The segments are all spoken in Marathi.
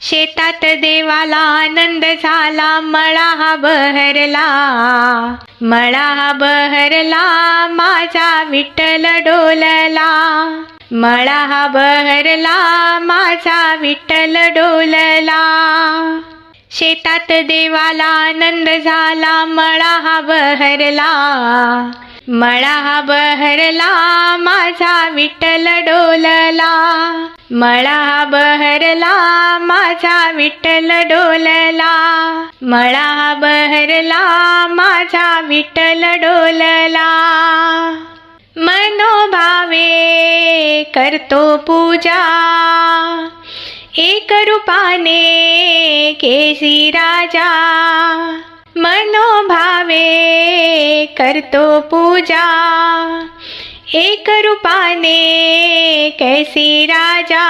शेतात देवाला आनंद झाला मळा हा बहरला. मळा हा बहरला माझा विठ्ठल डोलला. मळा हा बहरला माझा विठ्ठल डोलला. शेतात देवाला आनंद झाला मळा हा बहरला. मळा हा बहरला माझा विठ्ठल डोलला. मळा हा बहरला माझा विठ्ठल डोलला. मळा हा बहरला माझा विठ्ठल डोलला. मनोभावे करतो पूजा. एक रूपाने केसी राजा. मनोभावे करतो पूजा. एक रूपाने कैसी राजा.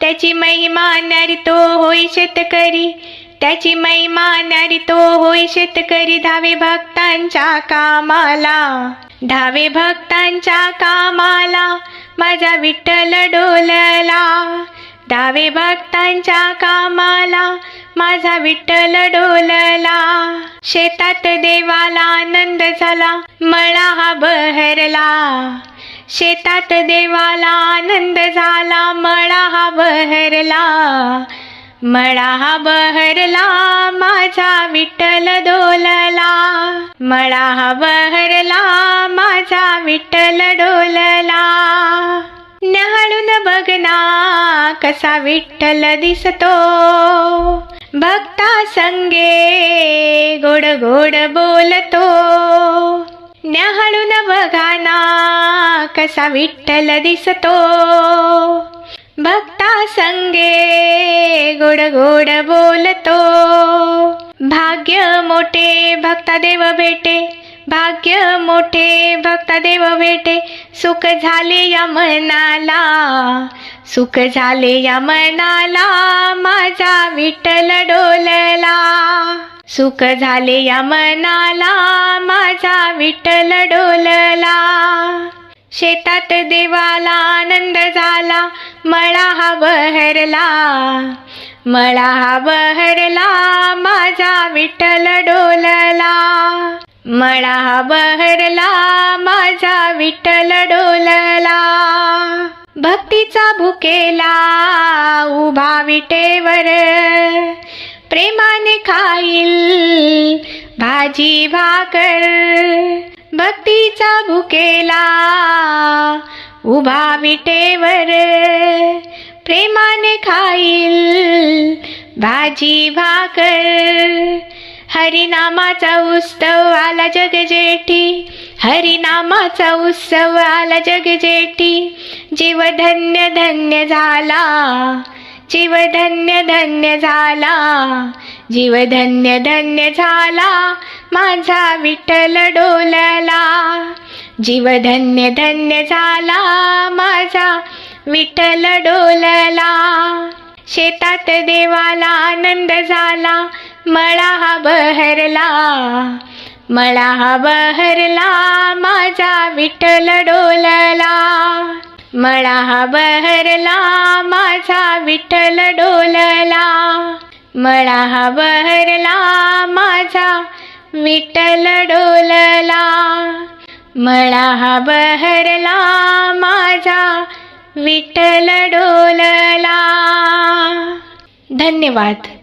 त्याची महिमा नरतो होई शेतकरी. त्याची महिमा नरितो होई शेतकरी. धावे भक्तांच्या कामाला. धावे भक्तांच्या कामाला. माझा विठ्ठल डोलला. डावे भक्तांच्या कामाला माझा विठ्ठल डोलला. शेतात देवाला आनंद झाला मळा हा बहरला. शेतात देवाला आनंद झाला मळा हा बहरला. मळा हा बहरला माझा विठ्ठल डोलला. मळा हा बहरला माझा विठ्ठल डोलला. नहाळून बघना कसा विठ्ठल दिसतो? भक्ता संगे गोड गोड बोलतो. न्याहाळून बघाना कसा विठ्ठल दिसतो. भक्ता संगे गोड गोड बोलतो. भाग्य मोठे भक्ता देव भेटे. भाग्य मोठे भक्ता देव भेटे. सुख झाले या मनाला सुख झाले या मनाला माझा विठ्ठल डोलला. सुख झाले या मनाला माझा विठ्ठल डोलला. शेतात देवाला आनंद झाला मळा हा बहरला. मळा हा बहरला माझा विठ्ठल डोलला. मळा बहरला माझा विठ्ठल डोलला. भक्तीचा भुकेला उभा विटेवर. प्रेमाने खाईल भाजी भाकर. भक्तीचा भुकेला उभा विटेवर. प्रेमाने खाईल भाजी भाकर. हरिनामाचा उत्सव आला जगजेठी. हरिनामाचा उत्सव आला जगजेठी. जीव धन्य धन्य झाला. जीव धन्य धन्य झाला. जीव धन्य धन्य झाला. माझा विठ्ठल डोलला. जीव धन्य धन्य झाला. माझा विठ्ठल डोलला. शेतात देवाला आनंद झाला. मळा बहरला मला हा बहरला माझा विठ्ठल डोलला. मला हा बहरला माझा विठ्ठल डोलला. मला हा बहरला माझा विठ्ठल डोलला. मला हा बहरला माझा विठ्ठल डोलला. धन्यवाद.